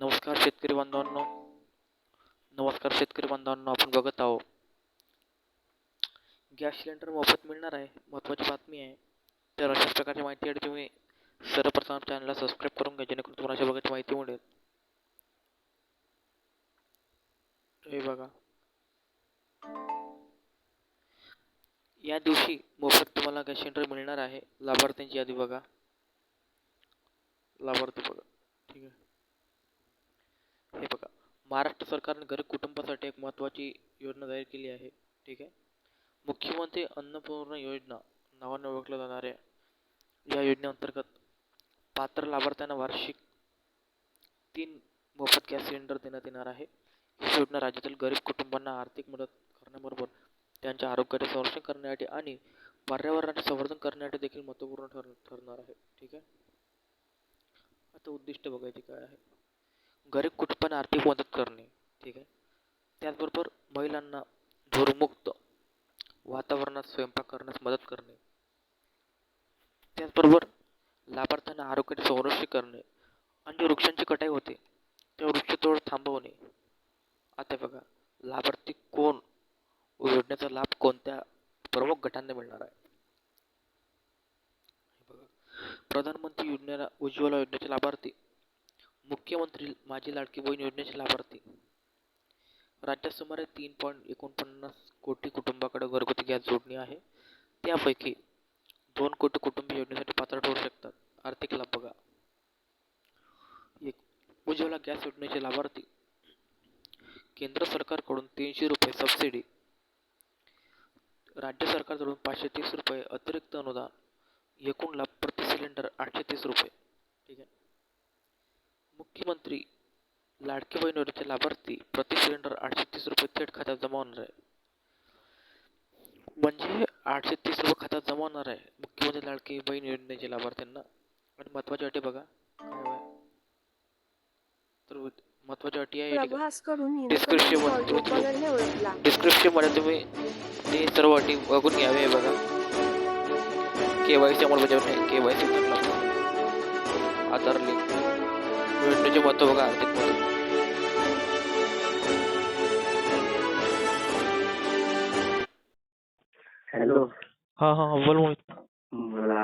नमस्कार शेतकरी बांधवांनो. नमस्कार शेतकरी बांधवांनो आपण बघत आहोत. गॅस सिलेंडर मोफत मिळणार आहे महत्त्वाची बातमी आहे. तर अशाच प्रकारची माहिती तुम्ही सर्वप्रथम चॅनलला सबस्क्राईब करून घ्या जेणेकरून तुम्हाला अशा प्रकारची माहिती मिळेल. हे बघा. या दिवशी मोफत तुम्हाला गॅस सिलेंडर मिळणार आहे. लाभार्थ्यांची यादी बघा. लाभार्थी बघा ठीक आहे हे बघा महाराष्ट्र सरकारने गरीब कुटुंबासाठी एक महत्त्वाची योजना जाहीर केली आहे. ठीक आहे? मुख्यमंत्री अन्नपूर्णा योजना नावाने ओळखल्या जाणाऱ्या या योजनेअंतर्गत पात्र लाभार्थ्यांना वार्षिक तीन मोफत गॅस सिलेंडर देण्यात येणार आहे. ही योजना राज्यातील गरीब कुटुंबांना आर्थिक मदत करण्याबरोबर त्यांच्या आरोग्याचे संरक्षण करण्यासाठी आणि पर्यावरणाचे संवर्धन करण्यासाठी देखील महत्त्वपूर्ण ठर ठरणार आहे. ठीक आहे? आता उद्दिष्ट बघायची काय आहे? गरीब कुटुंबांना आर्थिक मदत करणे ठीक आहे? त्याचबरोबर महिलांना धूरमुक्त वातावरणात स्वयंपाक करण्यास मदत करणे. त्याचबरोबर लाभार्थ्यांना आरोग्याचे संरक्षण करणे आणि वृक्षांची कटाई होते त्या वृक्षतोड थांबवणे. आता बघा लाभार्थी कोण? योजनेचा लाभ कोणत्या प्रमुख गटांना मिळणार आहे? प्रधानमंत्री योजनेला उज्ज्वला योजनेचे लाभार्थी मुख्यमंत्री माझी लाडकी बहीण योजनेचे लाभार्थी. राज्यात सुमारे तीन पॉईंट एकोणपन्नास कोटी कुटुंबाकडे घरगुती गॅस जोडणी आहे. त्यापैकी दोन कोटी कुटुंब योजनेसाठी पात्र ठरू शकतात. आर्थिक लाभ बघा. एक उज्ज्वला गॅस योजनेचे लाभार्थी. केंद्र सरकारकडून तीनशे रुपये सबसिडी. राज्य सरकारकडून पाचशे तीस रुपये अतिरिक्त अनुदान. एकूण लाभ प्रति सिलेंडर आठशे तीस रुपये. ठीक आहे? मुख्यमंत्री लाडकी बहीण योजनेचे लाभार्थी प्रति सिलेंडर आठशे तीस रुपये थेट खात्यात जमा होणार आहे. म्हणजे आठशे तीस रुपये खात्यात जमा होणार आहे मुख्यमंत्री लाडकी बहीण योजनेचे लाभार्थ्यांना. आणि महत्त्वाची अटी बघा? तर महत्त्वाची अटी आहे ओळखला. डिस्क्रिप्शनमध्ये तुम्ही ते सर्व अटी बघून घ्यावे बघा. के वाय सी अंमलबजावणी K Y C Aadhaar link. ವಿಂಡೋಜು ಮತ್ತು ಹೋಗ ತಿನ್ಬೋದು हॅलो हा हा बोल मोहित मला